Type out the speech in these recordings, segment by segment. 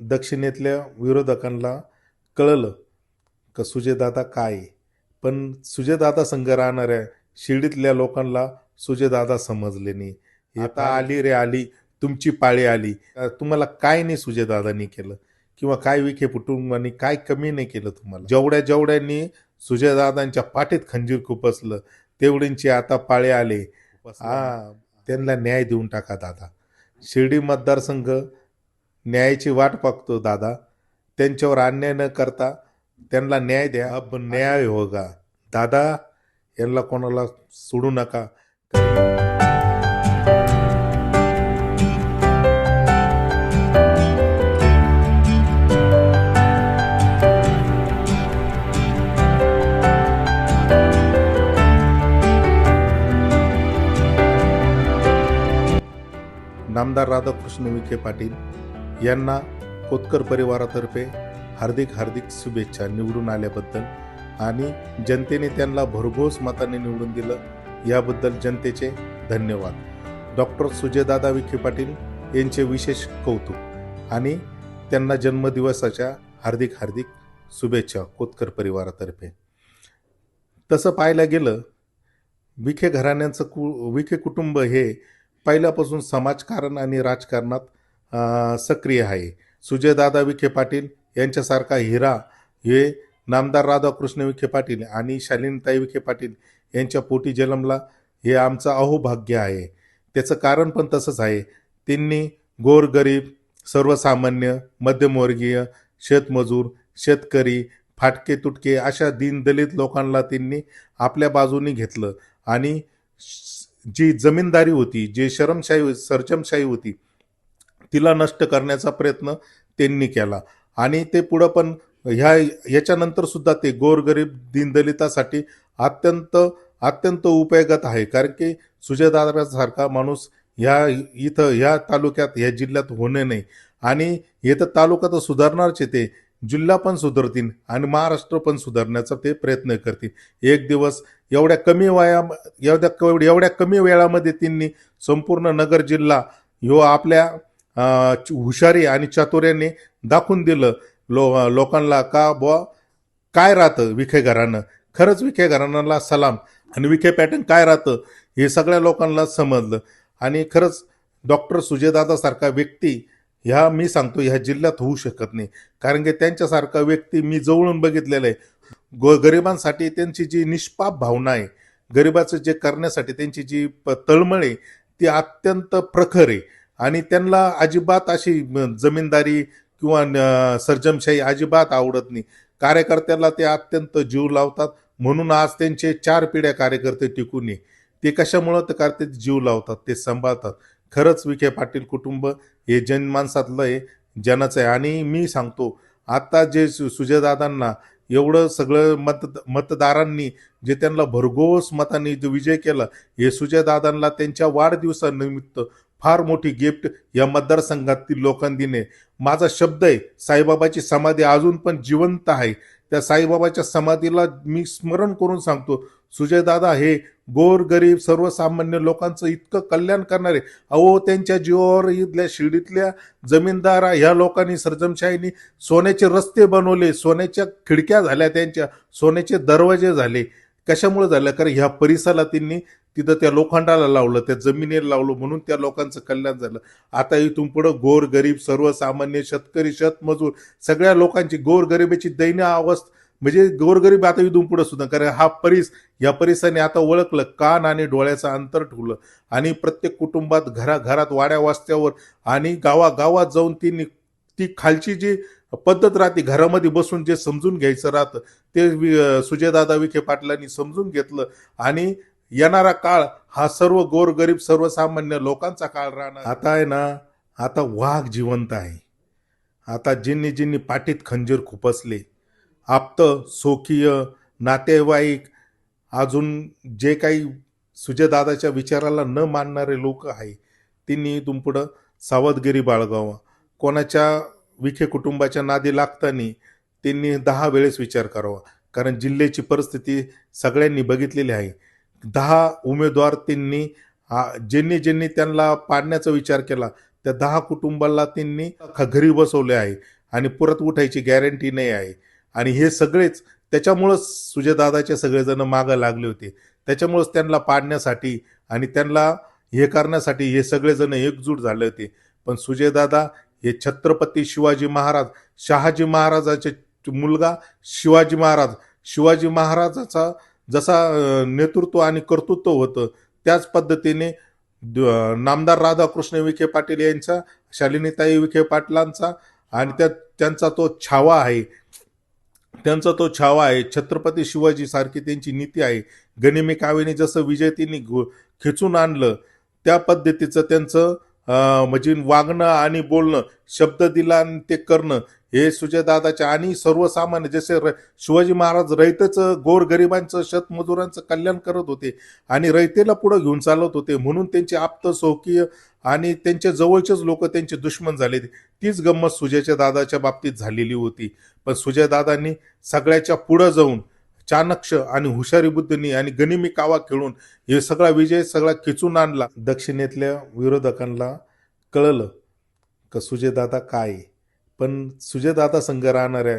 दक्षिणेतल्या विरोधकांना कळलं का सुजयदादा काय. पण सुजयदादा संघ राहणाऱ्या शिर्डीतल्या लोकांना सुजयदादा समजले नाही. आता आली रे आली तुमची पाळी आली. तुम्हाला काय नाही सुजयदादांनी केलं? किंवा काय विखे कुटुंबांनी काय कमी नाही केलं तुम्हाला? जेवढ्या जेवढ्यांनी सुजयदादांच्या पाठीत खंजीर खुपसलं तेवढ्यांची आता पाळे आले. हा त्यांना न्याय देऊन टाका दादा. शिर्डी मतदारसंघ न्यायाची वाट पाहतो दादा. त्यांच्यावर अन्याय न करता त्यांना न्याय द्या. अब न्याय होगा दादा यांना कोणाला सोडू नका. नामदार राधाकृष्ण विखे पाटील यांना कोतकर परिवारातर्फे हार्दिक हार्दिक शुभेच्छा निवडून आल्याबद्दल आणि जनतेने त्यांना भरघोस मताने निवडून दिलं याबद्दल जनतेचे धन्यवाद. डॉक्टर सुजयदादा विखे पाटील यांचे विशेष कौतुक आणि त्यांना जन्मदिवसाच्या हार्दिक हार्दिक शुभेच्छा कोतकर परिवारातर्फे. तसं पाहायला गेलं विखे घराण्यांचं कु विखे कुटुंब हे पहिल्यापासून समाजकारण आणि राजकारणात सक्रिय आहे. सुजयदादा विखे पाटील यांच्यासारखा हिरा हे नामदार राधाकृष्ण विखे पाटील आणि शालिनीताई विखे पाटील यांच्या पोटी जन्मला हे आमचं अहोभाग्य आहे. त्याचं कारण पण तसंच आहे. त्यांनी गोरगरीब सर्वसामान्य मध्यमवर्गीय शेतमजूर शेतकरी फाटके तुटके अशा दीनदलित लोकांना त्यांनी आपल्या बाजूनी घेतलं आणि जी जमीनदारी होती जे शरमशाही सरजमशाही होती तिला नष्ट करण्याचा प्रयत्न त्यांनी केला. आणि ते पुढं पण ह्या याच्यानंतर सुद्धा ते गोरगरीब दीनदलितासाठी अत्यंत अत्यंत उपयोगात आहे. कारण की सुजयदारासारखा माणूस ह्या इथं ह्या तालुक्यात ह्या जिल्ह्यात होणे नाही. आणि हे तर तालुका तर सुधारणारच आहे ते. जिल्हा पण सुधारतील आणि महाराष्ट्र पण सुधारण्याचा ते प्रयत्न करतील. एक दिवस एवढ्या कमी वया एवढ्या एवढ्या कमी वेळामध्ये त्यांनी संपूर्ण नगर जिल्हा ह्यो आपल्या हुशारी आणि चातुर्याने दाखवून दिलं लो लोकांना का बुवा काय राहतं विखे घरानं खरंच विखे घराण्याला सलाम. आणि विखे पॅटर्न काय राहतं हे सगळ्या लोकांना समजलं. आणि खरंच डॉक्टर सुजयदादासारखा व्यक्ती ह्या मी सांगतो ह्या जिल्ह्यात होऊ शकत नाही. कारण की त्यांच्यासारखा व्यक्ती मी जवळून बघितलेला आहे. गो गरिबांसाठी त्यांची जी निष्पाप भावना आहे गरिबाचं जे करण्यासाठी त्यांची जी प- तळमळ आहे ती अत्यंत प्रखर आहे. आणि त्यांना अजिबात अशी जमीनदारी किंवा न- सर्जमशाही अजिबात आवडत नाही. कार्यकर्त्याला ते अत्यंत जीव लावतात. म्हणून आज त्यांचे चार पिढ्या कार्यकर्ते टिकून ये ते कशामुळं तर कार्य ते जीव लावतात ते सांभाळतात. खरंच विखे पाटील कुटुंब हे जनमानसातलं आहे जनाचं आहे. आणि मी सांगतो आता जे सु सुजयदादांना एवढं सगळं मत मतदारांनी जे त्यांना भरघोस मतांनी जो विजय केला हे सुजयदादांना त्यांच्या वाढदिवसानिमित्त फार मोठी गिफ्ट या मतदारसंघातील लोकांनी दिणे माझा शब्द आहे साईबाबाची समाधी अजून पण जिवंत आहे. त्या साईबाबाच्या समाधीला मी स्मरण करून सांगतो सुजयदादा हे गोर गरीब सर्वसामान्य लोकांचं इतकं कल्याण करणारे अहो त्यांच्या जीवावर इथल्या शिर्डीतल्या जमीनदार ह्या लोकांनी सर्जमशाहीनी सोन्याचे रस्ते बनवले सोन्याच्या खिडक्या झाल्या त्यांच्या सोन्याचे दरवाजे झाले. कशामुळे झालं? कारण ह्या परिसराला त्यांनी तिथं त्या लोखंडाला लावलं त्या जमिनीला लावलं म्हणून त्या लोकांचं कल्याण झालं. आता इथून पुढं गोर गरीब सर्वसामान्य शेतकरी शेतमजूर सगळ्या लोकांची गोर गरिबीची दयनीय अवस्था म्हणजे गोरगरीब आता इथून पुढे सुद्धा कारण हा परिस या परिसराने आता ओळखलं कान आणि डोळ्याचं अंतर ठेवलं. आणि प्रत्येक कुटुंबात घराघरात वाड्या वास्त्यावर आणि गावागावात जाऊन ती ती खालची जी पद्धत राहते. घरामध्ये बसून जे समजून घ्यायचं राहतं ते वि- सुजयदादा विखे पाटलांनी समजून घेतलं. आणि येणारा काळ हा सर्व गोरगरीब सर्वसामान्य लोकांचा काळ राहणार. आता आहे ना आता वाघ जिवंत आहे. आता जिन्नी जिन्नी पाठीत खंजीर खुपसले आप्त सोखीय नातेवाईक अजून जे काही सुजयदादाच्या विचाराला न मानणारे लोक आहे त्यांनी तुम पुढं सावधगिरी बाळगावा. कोणाच्या विखे कुटुंबाच्या नादी लागताना त्यांनी दहा वेळेस विचार करावा. कारण जिल्ह्याची परिस्थिती सगळ्यांनी बघितलेली आहे. दहा उमेदवार त्यांनी ज्यांनी ज्यांनी त्यांना पाडण्याचा विचार केला त्या दहा कुटुंबाला त्यांनी घरी बसवले आहे आणि परत उठायची गॅरंटी नाही आहे. आणि हे सगळेच त्याच्यामुळंच सुजयदादाचे सगळेजण मागं लागले होते. त्याच्यामुळंच त्यांना पाडण्यासाठी आणि त्यांना हे करण्यासाठी हे सगळेजण एकजूट झाले होते. पण सुजयदादा हे छत्रपती शिवाजी महाराज शहाजी महाराजाचे मुलगा शिवाजी महाराज. शिवाजी महाराजाचा जसा नेतृत्व आणि कर्तृत्व होतं त्याच पद्धतीने द- नामदार राधाकृष्ण विखे पाटील यांचा शालिनीताई विखे पाटलांचा आणि त्या त्यांचा तो छावा आहे. त्यांचा तो छावा आहे. छत्रपती शिवाजी सारखी त्यांची नीती आहे. गनिमी कावेने जसं विजय खेचून आणलं त्या पद्धतीचं त्यांचं म्हणजे वागणं आणि बोलणं शब्द दिला आणि ते करणं हे सुजयदादाच्या आणि सर्वसामान्य जसे र- शिवाजी महाराज रयतेचं गोरगरिबांचं शेतमजुरांचं कल्याण करत होते आणि रयतेला पुढं घेऊन चालत होते म्हणून त्यांचे आप्त सौकीय आणि त्यांच्या जवळचेच लोक त्यांचे दुश्मन झाले तीच गंमत सुजयच्या दादाच्या बाबतीत झालेली होती. पण सुजयदादांनी सगळ्याच्या पुढं जाऊन चाणक्ष आणि हुशारी बुद्धीनी आणि गनिमी कावा खेळून हे सगळा विजय सगळा खिचून आणला. दक्षिणेतल्या विरोधकांना कळलं का सुजयदादा काय? आहे. पण सुजयदादा संघ राहणाऱ्या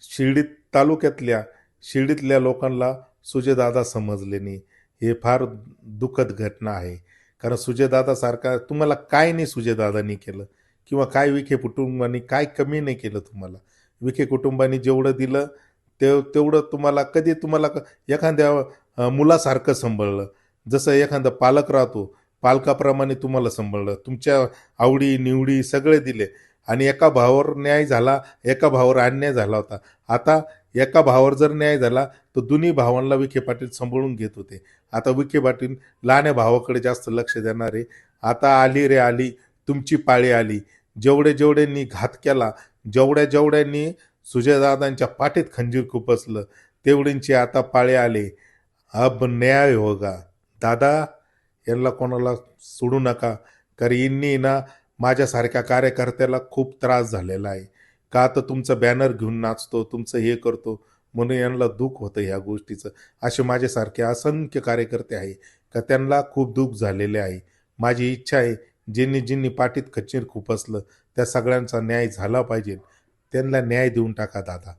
शिर्डीत तालुक्यातल्या शिर्डीतल्या लोकांना सुजयदादा समजले नाही. हे फार दुःखद घटना आहे. कारण सुजयदादासारखा तुम्हाला काय नाही सुजयदादांनी केलं? किंवा काय विखे कुटुंबांनी काय कमी नाही केलं तुम्हाला? विखे कुटुंबांनी जेवढं दिलं ते तेवढं तुम्हाला कधी तुम्हाला क- एखाद्या मुलासारखं सांभाळलं. जसं एखादा पालक राहतो पालकाप्रमाणे तुम्हाला सांभाळलं. तुमच्या आवडी निवडी सगळे दिले. आणि एका भावावर न्याय झाला एका भावावर अन्याय झाला होता. आता एका भावावर जर न्याय झाला तर दोन्ही भावांना विखे पाटील सांभाळून घेत होते. आता विखे पाटील लहान्या भावाकडे जास्त लक्ष देणार. आहे आता आली रे आली तुमची पाळी आली. जेवढे जेवढ्यांनी घात केला जेवढ्या जेवढ्यांनी सुजयदादांच्या पाठीत खंजीर खुपसलं तेवढींची आता पाळे आले. अब न्याय होगा. दादा यांना कोणाला सोडू नका. कारण यांनी ना माझ्यासारख्या कार्यकर्त्याला खूप त्रास झालेला आहे. का तर तुमचं बॅनर घेऊन नाचतो तुमचं हे करतो म्हणून यांना दुःख होतं ह्या गोष्टीचं. असे माझ्यासारखे असंख्य कार्यकर्ते आहे का त्यांना खूप दुःख झालेले आहे. माझी इच्छा आहे ज्यांनी ज्यांनी पाठीत खच्चीर खुपसलं त्या सगळ्यांचा न्याय झाला पाहिजे. त्यांना न्याय देऊन टाका दादा.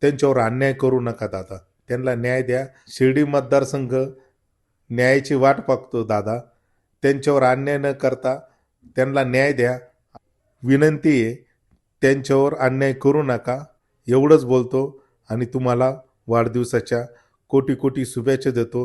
त्यांच्यावर अन्याय करू नका दादा. त्यांना न्याय द्या. शिर्डी मतदारसंघ न्यायाची वाट पाहतो दादा. त्यांच्यावर अन्याय न करता त्यांना न्याय द्या. विनंती आहे त्यांच्यावर अन्याय करू नका. एवढंच बोलतो आणि तुम्हाला वाढदिवसाच्या कोटी कोटी शुभेच्छा देतो.